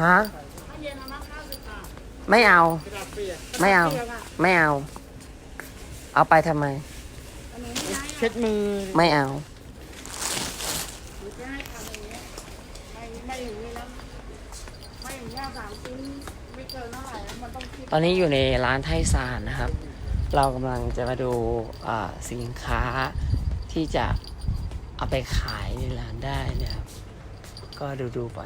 ฮะไม่เอา ไม่เอา ไม่เอา เอาไปทำไม เช็ดมือ ไม่เอาไม่ไม่อย่างนี้นะไม่อย่างนี้ยสามชิ้นไม่เกินเท่าไหร่แล้วมันต้องคิดตอนนี้อยู่ในร้านไทยซานนะครับ เรากำลังจะมาดูอ่าสินค้าที่จะเอาไปขายในร้านได้นะครับ ก็ดูดูๆไป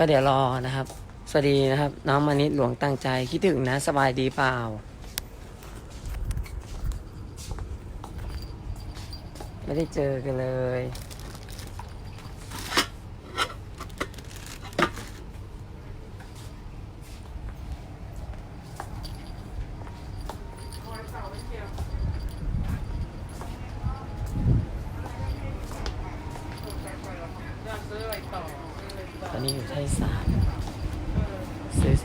ก็เดี๋ยวรอนะครับ สวัสดีนะครับ น้องมานิดหลวงตั้งใจคิดถึงนะ สบายดีเปล่า ไม่ได้เจอกันเลย ตอนนี้อยู่ไทยสาร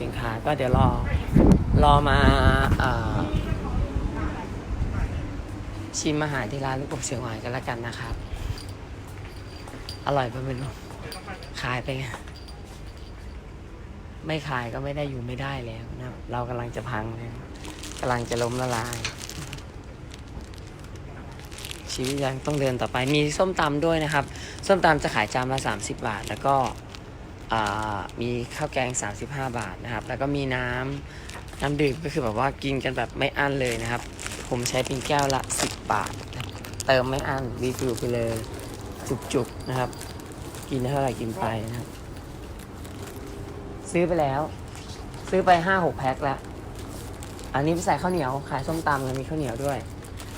สินค้าก็เดี๋ยวรอรอมาอชิมอาหารที่ร้านลูกกบเสียงหวานกันแล้วกันนะครับ อร่อยปะไม่รู้ขายไปไงไม่ขายก็ไม่ได้อยู่ไม่ได้แล้วนะเรากำลังจะพังแล้วกำลังจะล้มละลาย ชีวิตยังต้องเดินต่อไปมีส้มตำด้วยนะครับ ส้มตำจะขายจานละ30 บาท แล้วก็ มีข้าวแกง 35 บาทนะครับ แล้วก็มีน้ำน้ำดื่มก็คือแบบว่ากินกันแบบไม่อั้นเลยนะครับ ผมใช้เป็นแก้วละ 10 บาท เติมไม่อั้นรีฟิลไปเลย จุกๆนะครับ กินเท่าไหร่กินไปนะครับ ซื้อไปแล้ว ซื้อไป 5-6 แพ็คแล้ว อันนี้ไปใส่ข้าวเหนียว ขายส้มตำแล้วมีข้าวเหนียวด้วย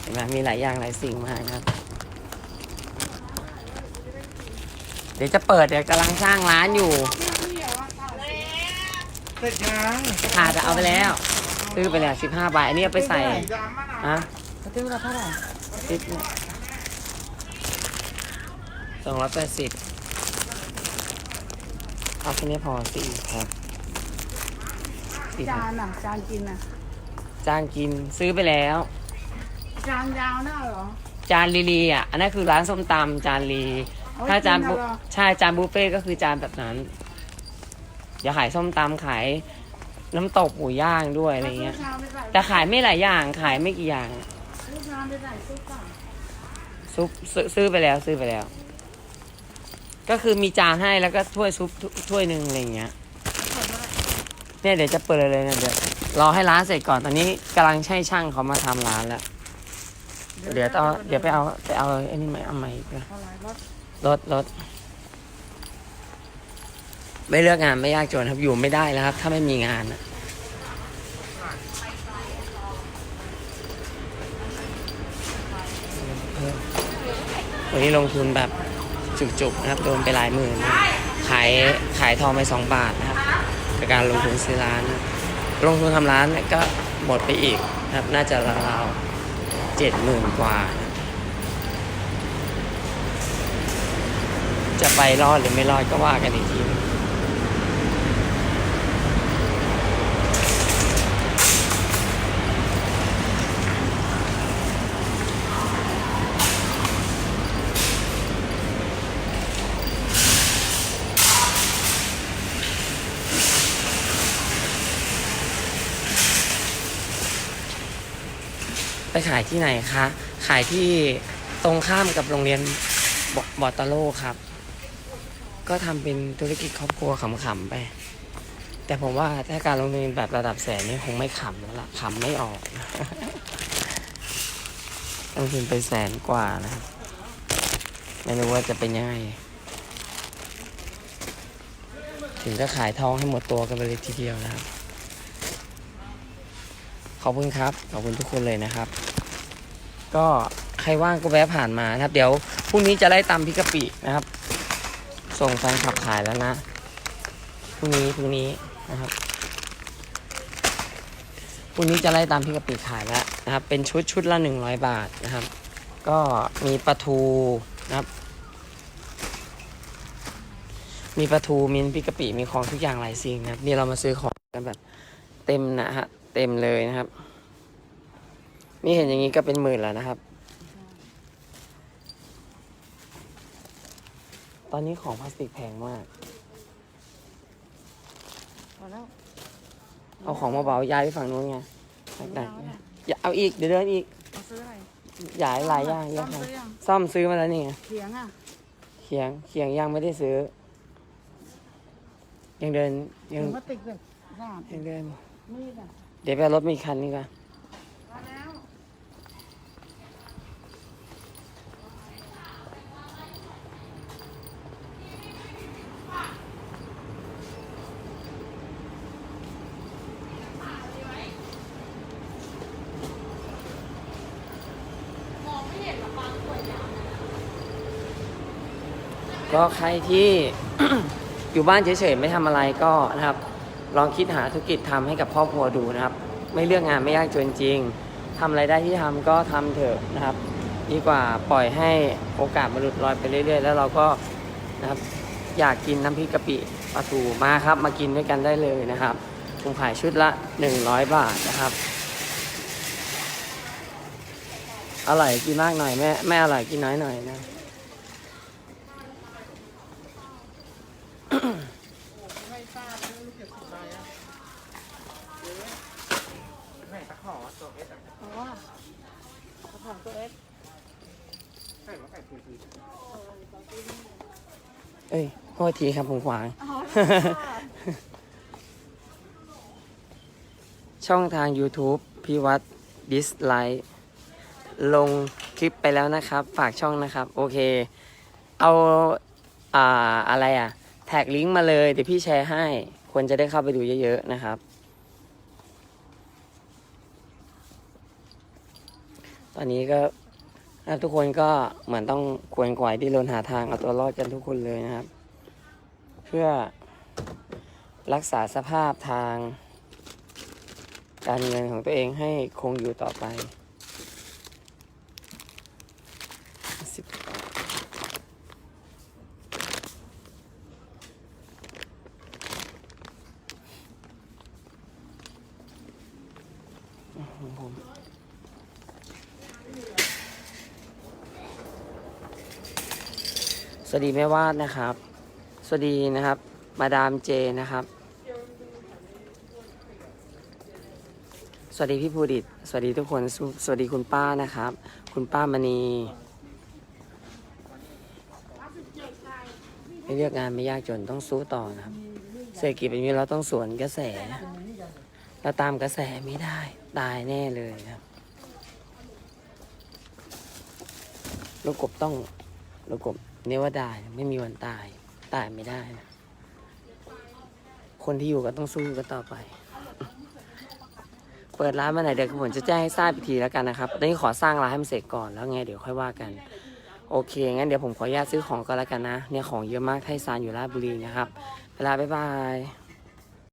เห็นไหมมีหลายอย่างหลายสิ่งมากนะครับ เดี๋ยวจะเปิดเดี๋ยวกำลังสร้างร้านอยู่เสร็จยังขาดจะเอาไปแล้วซื้อไปแล้วสิบห้าบาทอันนี้เอาไปใส่ดำมะนาวฮะซื้อละเท่าไหร่สิบสองร้อยแปดสิบเอาแค่นี้พอสี่ครับสี่คจารับนอะจานกินอะจานกินซื้อไปแล้ว จานยาวน่าเหรอ จานลีลีอะอันนั้นคือร้านส้มตำจานลีเอาไว้ ถ้าจานกินบุน่ะเหรอใช่จานบุฟเฟ่ต์ก็คือจานแบบนั้นอย่าขายส้มตำขาย น้ำตกหมูย่างด้วยอะไรเงี้ยาชามไปใส่แต่ขายไม่หลายอย่างขายไม่กี่อย่างลูกชามไปใส่ซุปก่อนซุปซื้อซื้อไปแล้วซื้อไปแล้ว ก็คือมีจานให้แล้วก็ถ้วยซุปถ้ถ้วยหนึ่งอะไรอย่างเงี้ยเนี่ยเดี๋ยวจะเปิดเลยนะเดี๋ยวรอให้ร้านเสร็จก่อนตอนนี้กำลังใช้ช่างเขามาทำร้านแล้วเดี๋ยวต้องเดี๋ยวไปเอาไปเอาไอ้นี่ไหมเอาใหม่อีกนะเท่าไห รถรถไม่เลือกงานไม่ยากจนครับอยู่ไม่ได้แล้วครับ ถ้าไม่มีงานวันนี้ลงทุนแบบจุกๆนะครับ โดนไปหลายหมื่น ขายขายทองไปสองบาทนะครับกับการลงทุนซื้อร้านนะลงทุนทำร้านก็หมดไปอีกนะครับ น่าจะราวๆเจ็ดหมื่นกว่านะ จะไปรอดหรือไม่รอดก็ว่ากันอีกทีไปขายที่ไหนคะ ขายที่ตรงข้ามกับโรงเรียนบอตโลครับ ก็ทำเป็นธุรกิจครอบครัวขำๆไป แต่ผมว่าถ้าการลงทุนแบบระดับแสนนี่คงไม่ขำแล้วล่ะขำไม่ออกลงทุนไปแสนกว่านะครับไม่รู้ว่าจะเป็นยังไงถึงจะขายทองให้หมดตัวกันไปเลยทีเดียวนะครับ ขอบคุณครับ ขอบคุณทุกคนเลยนะครับ ก็ใครว่างก็แวะผ่านมานะครับ เดี๋ยวพรุ่งนี้จะไล่ตำพริกกะปินะครับ ส่งแฟนขับขายแล้วนะ พรุ่งนี้พรุ่งนี้นะครับ พรุ่งนี้จะไล่ตามพี่กะปิขายแล้วนะครับ เป็นชุดชุดละหนึ่งร้อยบาทนะครับ ก็มีปลาทูนะครับ มีปลาทูมีพริกกะปิมีของทุกอย่างหลายสิ่งนะครับนี่เรามาซื้อของกันแบบเต็มนะฮะ เต็มเลยนะครับ นี่เห็นอย่างนี้ก็เป็นหมื่นแล้วนะครับ ตอนนี้ของพลาสติกแพงมาก พอแล้วเอาของมาเบาย้ายไปฝั่งนู้นไงหนักเอาเนี่ยๆอย่าเอาอีกเดี๋ยวเดินอีกเอาซื้ออะไรย้ายหลายอย่างเยซ่ออะมค่ะซื้อยังซ่อมซื้อมาแล้วนี่ไงเขียงอะเขียงเขียงยังไม่ได้ซื้อ ยังเดินยังถุงพลาสติกเลยสามยังเดินมีดอะ เดี๋ยวไปเอารถมีอีกคันนี้ก่อน ก็ใครที่ อยู่บ้านเฉยๆไม่ทำอะไรก็นะครับ ลองคิดหาธุรกิจทำให้กับครอบครัวดูนะครับ ไม่เลือกงานไม่ยากจนจริงทำอะไรได้ที่ทำก็ทำเถอะนะครับ ดีกว่าปล่อยให้โอกาสมันหลุดลอยไปเรื่อย ๆ แล้วเราก็นะครับอยากกินน้ำพริกกะปิปลาทูมาครับ มากินด้วยกันได้เลยนะครับผมขายชุดละ 100 บาทนะครับอร่อยกินมากหน่อยแม่แม่อร่อยกินน้อยหน่อยนะ ไม่ทราบไม่รู้เก็บสิบใบอะ ไหนตะขอตัวเอสอะ เพราะว่าเจ้า ของตัวเอสใส่มาใส่คือคือเอ้ยโทษทีครับผมขวางอ๋อช่องทาง YouTube พี่วัดดิสไลท์ลงคลิปไปแล้วนะครับ ฝากช่องนะครับ โอเค เอาอ่าอะไรอะ แท็กลิงก์มาเลย เดี๋ยวพี่แชร์ให้ คนจะได้เข้าไปดูเยอะๆนะครับ ตอนนี้ก็ทุกคนก็เหมือนต้องควนขวายที่รนหาทางเอาตัวรอดกันทุกคนเลยนะครับ เพื่อรักษาสภาพทาง การเงินของตัวเองให้คงอยู่ต่อไปสิบบาทของผมส วัสดีแม่วาดนะครับ สวัสดีนะครับ มาดามเจนะครับ สวัสดีพี่ภูดิต สวัสดีทุกคนสวสวัสดีคุณป้านะครับ คุณป้ามณีไม่เลือกงานไม่ยากจนต้องสู้ต่อนะครับ เศรษฐกิจแบบนี้เราต้องสวนกระแส เราตามกระแสไม่ได้ ตายแน่เลยครับ ลูกกบต้องลูกกบ เนว่าได้ไม่มีวันตาย ตายไม่ได้นะคนที่อยู่ก็ต้องสู้กันต่อไป เปิดร้านเมื่อไหร่เดี๋ยวผมจะแจ้งให้ทราบอีกทีแล้วกันนะครับตอนนี้ขอสร้างร้านให้มันเสร็จก่อนแล้วไงเดี๋ยวค่อยว่ากัน โอเค งั้นเดี๋ยวผมขออนุญาตซื้อของก่อนแล้วกันนะ เนี่ยของเยอะมากไทยซานอยู่ราชบุรีนะครับ เวลาบ๊ายบาย